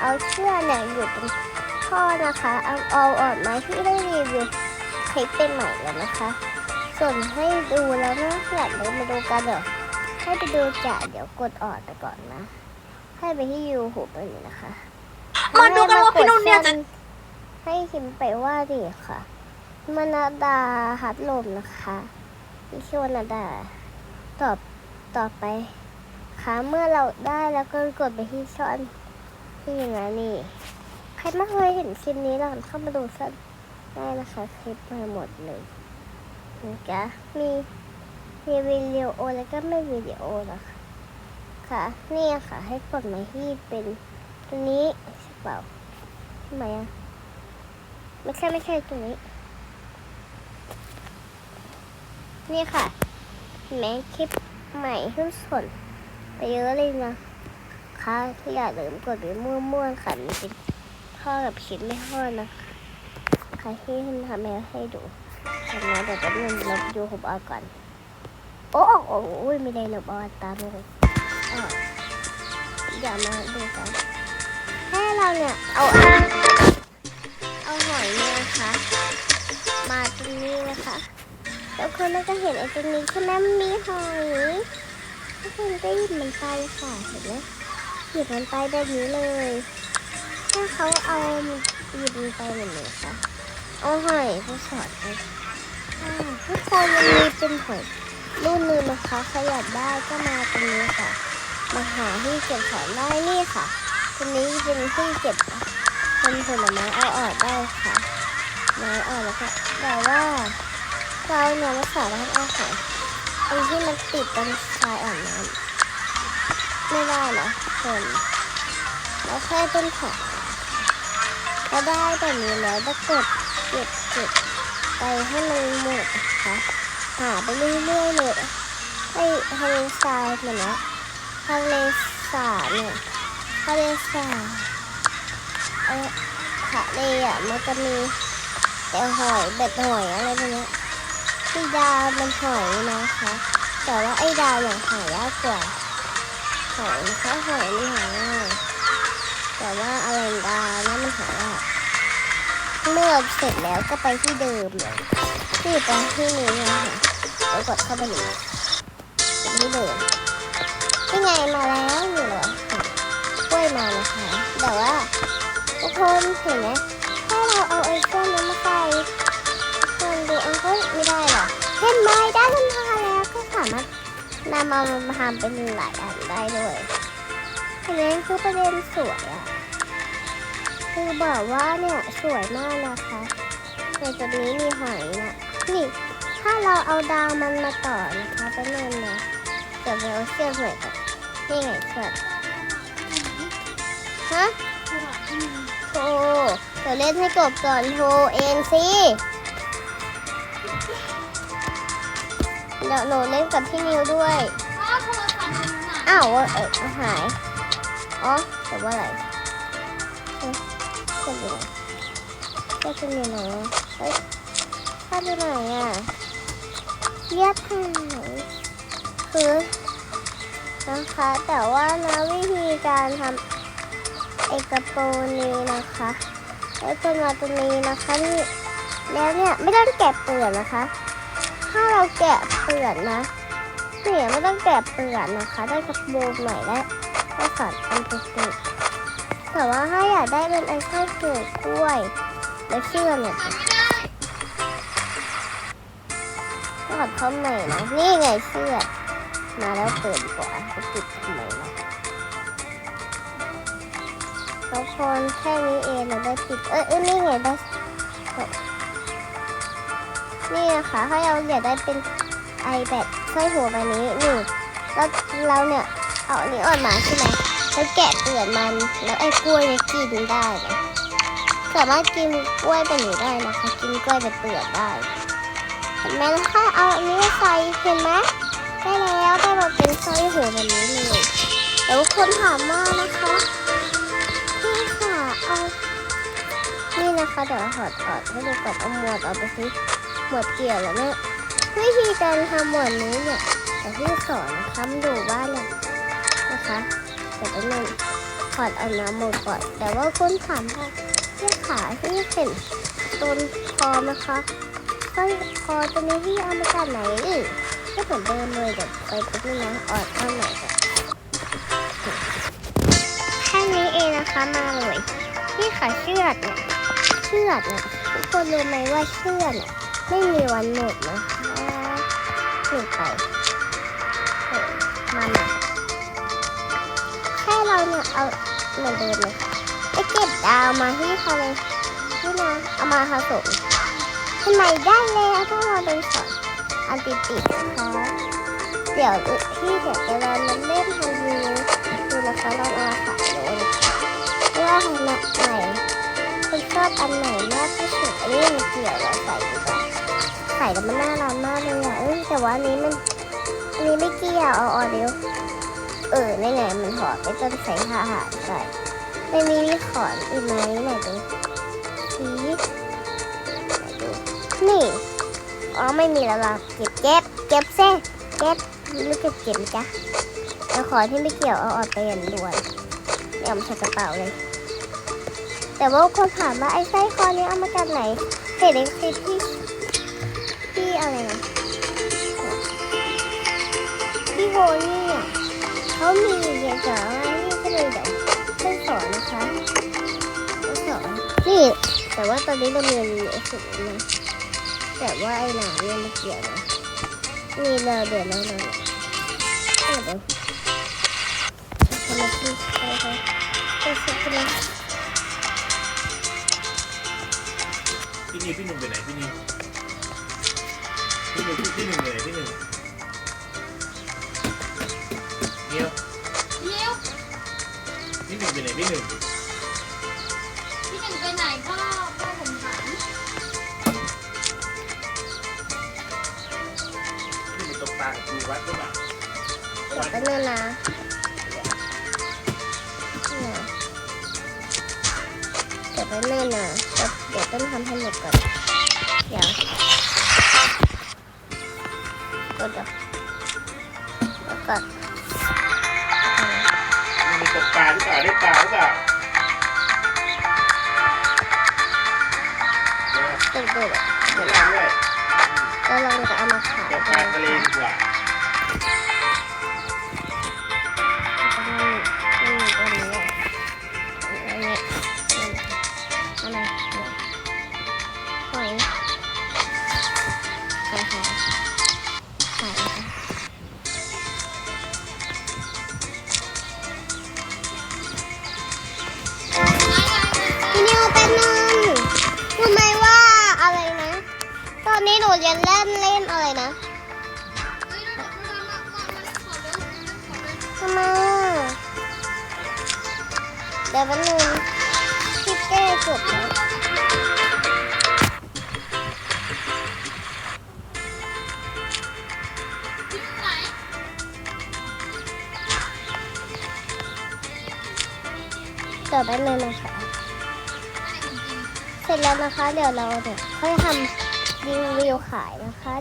เอาเชือกเนี่ยอยู่ตรงท่อนะคะเอาเอาออกมาที่ได้รีวิวคลิปเป็นใหม่แล้วนะคะ ส่วนให้ดูแล้วนะอยากเลยมาดูกันเดี๋ยวให้ไปดูจ้ะเดี๋ยวกดออกไปก่อนนะ ให้ไปที่ยูหูไปเลยนะคะมาดูกันว่าพี่นุ่นเนี่ยจะให้คิมไปว่าดิค่ะมนาดาฮัดลมนะคะที่ชื่อวานาดาตอบต่อไปค่ะเมื่อเราได้แล้วก็กดไปที่ช่อง ที่อย่างนั้นนี่ ใครไม่เคยเห็นคลิปนี้ลองเข้ามาดูสักได้นะคะคลิปมาหมดเลยนะจ๊ะมีมีวิดีโอแล้วก็ไม่วิดีโอนะคะค่ะนี่ค่ะ ให้กดมาที่เป็นตัวนี้ใช่เปล่าทำไมอะไม่ใช่ไม่ใช่ตัวนี้ นี่ค่ะเห็นไหมคลิปใหม่ขึ้นสนไปเยอะเลยนะ ค่ะที่อย่าลืมกดไปมั่วๆค่ะมันเป็นท่อกับคลิปไม่ท่อนะคะใครที่ทำทำให้ให้ดูทำงานเดี๋ยวจะเริ่มลบยูทูบเอาก่อน โอ้โอ้โอ้โอ้ยไม่ได้ลบเอาตามเลยอ้าวอย่ามาดูกันให้เราเนี่ยเอาเอาหอยเนี่ยนะคะมาตรงนี้นะคะแล้วคนเราจะเห็นไอ้ตรงนี้ใช่ไหมมีหอยทุกคนได้ยิบมันไปค่ะเห็นไหม หยิบมันไปแบบนี้เลย ถ้าเขาเอาหยิบมันไปเหมือนนี้ค่ะเอาหอยไปสอดไปทุกคนมันมีเป็นหอยรุ่นหนึงนะคะใครอยากได้ก็มาตรงนี้ค่ะ มาหาที่เก็บของได้นี่ค่ะตรงนี้เป็นที่เก็บเป็นผลไม้เอาออกได้ค่ะไม้ออกแล้วก็แต่ว่าเราเนี่ยไม่สามารถเอาของไอ้ที่มันติดตรงชายอ่อนน้ำ ไม่ได้เหรอคนเราแค่ต้นของก็ได้แบบนี้แล้วถ้าเกิดเก็บเก็บไปให้มันหมดนะคะหาไปเรื่อยๆเลยไอ้ทะเลทรายเหมือนนะทะเลสาบเนี่ยทะเลสาบเออทะเลอะมันจะมีแต่หอยเบ็ดหอยอะไรพวกนี้ที่ดาวมันหอยนะคะ แต่ว่าไอ้ดาวเนี่ยหายากกว่า หอยนะคะหอยมันหาง่ายแต่ว่าอะไรดานั้นมันหายากเมื่อเสร็จแล้วก็ไปที่เดิมเลยที่ตรงที่นี้นะคะแล้วกดเข้าไปเลยที่เดิมที่ไงมาแล้วอยู่เหรอกล้วยมานะคะแต่ว่าทุกคนเห็นไหมถ้าเราเอาไอ้เครื่องนี้มาใส่คนดูอันก็ไม่ได้หรอเห็นไหมได้ทันทาแล้วก็สามารถ นำมาทำเป็นหลายอันได้ด้วยอันนี้คือประเด็นสวยอะคือบอกว่าเนี่ยสวยมากนะคะ ในจุดนี้มีหอยนะนี่ถ้าเราเอาดาวมันมาต่อนะคะเป็นนั่นนะเดี๋ยวเราเชื่อมหมือนกับนี่ไงเชื่อมฮะโทรเดี๋ยวเล่นให้จบก่อนโทเองสิ เดี๋ยวหนูเล่นกับพี่นิวด้วยอ้าวเออหายอ๋อแต่ว่าอะไรเอ๊ะจะอยู่ไหนจะเป็นอยู่ไหนอะเฮ้ยถ้าอยู่ไหนอะเยียดหายคือนะคะแต่ว่านะวิธีการทำเอกระโปรงนี้นะคะแล้วจะมาตรงนี้นะคะนี่แล้วเนี่ยไม่ต้องแกะเปลือกนะคะ ถ้าเราแกะเปลือกนะเนี่ยไม่ต้องแกะเปลือกนะคะ ได้กระโปรงหน่อยได้ได้สอนอันติดๆแต่ว่าถ้าอยากได้เป็นไอันข้าวเกลือกล้วยและเชื่อมเนี่ยก็ขอเข้าใหม่นะนี่ไงเสื้อมาแล้วเปิดดีกว่าจะปิดทำไมนะทุกคนแค่นี้เองเราได้ปิดเอ้ยเอ้ยนี่ไงได้ นี่นะคะถ้าเราอยากได้เป็น iPad สร้อยหัวแบบนี้นี่แล้วเราเนี่ยเอาอันนี้ออกมาใช่ไหมแล้วแกะเปลือกมันแล้วไอ้กล้วยเนี่ยกินได้นะสามารถกินกล้วยแบบนี้ได้นะคะ กินกล้วยแบบเปลือกได้เห็นไหมนะคะเอาอันนี้ใส่เห็นไหมได้แล้วได้มาเป็นสร้อยหัวแบบนี้เลยแล้วคนถามมานะคะนี่ค่ะเอานี่นะคะเดี๋ยวถอดถอดให้ดูก่อนเอาหมวดเอาไปซิ หมวดเกี่ยวแล้วเนี่ยวิธีการทำหมวดนี้เนี่ยเดี๋ยวพี่สอนนะคะมาดูว่าเนี่ยนะคะเดี๋ยวแป๊บนึงขอดเอาน้ำหมดก่อน แต่ว่าคุณถามว่าที่ขาที่เห็นต้นคอไหมคะสร้อยคอตัวนี้ที่เอามาจากไหนอีกก็เหมือนเดิมเลยเดี๋ยวไปปุ๊บนึงนะออดเอาไหนก่อนแค่นี้เองนะคะมาเลยนี่ค่ะเชือดเนี่ยเชือดเนี่ยทุกคนรู้ไหมว่าเชือดเนี่ย ไม่มีวันหมดนะคะหนึ่งไปมาใหม่แค่เราเนี่ยเอาเหมือนเดิมเลยไปเก็บดาวมาที่เขาเลยนี่นะเอามาผสมทำไมได้แล้วถ้าเราเป็นสอนอันติดติดนะคะเดี๋ยวที่เดี๋ยวจะลองมาเล่นทำดูดูนะคะลองเอามาขายดูนะคะว่าอันไหนคุณชอบอันไหนมากที่สุดอันนี้มันเกี่ยวเราใส่ดีกว่า ใส่แล้วมันน่ารักมากเลยอะ เอ้ยแต่ว่านี้มันนี้ไม่เกี่ยวเอาออเดียวเออนี่ไงมันถอดไม่ต้องใส่ผ้าหารใส่ไม่มีมีขอนอีกไหมไหนดูสีไหนดูนี่อ๋อไม่มีแล้วล่ะเก็บเก็บเก็บเซ่เก็บรู้เก็บเก็บจ๊ะเอาขอนที่ไม่เกี่ยวเอาออกไปอย่างด่วนไม่เอามาใส่กระเป๋าเลย แต่ว่าคนถามว่าไอ้ไส้คอนี้เอามาจากไหนเห็นในคลิปที่ อะไรนะที่โฮนี่อะเขามีเรียนสอนว่านี่ก็เลยเดี๋ยวเพื่อนสอนนะคะเพื่อนสอนนี่แต่ว่าตอนนี้เราเรียนไอ้สุดนะแต่ว่าไอ้หนาเนี่ยไม่เกี่ยวนะนี่เราเดี๋ยวเราเราเดี๋ยวทำไมพี่ใช่ไหมก็สุดเลยพี่นิวพี่หนุ่มไปไหนพี่นิว พี่หนุ่มพี่หนุ่มไปไหนพี่หนุ่มเนียวเลี้ยวพี่หนุ่มไปไหนพี่หนุ่มพี่หนึ่งไปไหนพ่อพ่อผมถามพี่หนุ่มตกปลากับครูวัดหรือเปล่าเดี๋ยวแป๊บนึงนะเนี่ยเดี๋ยวแป๊บนึงนะเดี๋ยวเดี๋ยวต้องทำให้หมดก่อน เดี๋ยว กดเดี๋ยวแล้วก็พี่หนุ่มตกปลาหรือเปล่าได้ปลาหรือเปล่าเดี๋ยวเดี๋ยวเดี๋ยวเดี๋ยวลองด้วยแล้วเราจะเอามาขายเดี๋ยวปลาทะเลดีกว่า อนนี้หนูจะเล่นเล่นอะไรนะเฮ้ยเราเล่นเล่นขอเร็วทำไมเดี๋ยวแป๊บนึงพี่เก้จบแล้วที่ไหนเดี๋ยวแป๊บนึงนะคะ เสร็จแล้วนะคะ เดี๋ยวเราเดี๋ยวค่อยทำ รีวิวขายนะคะ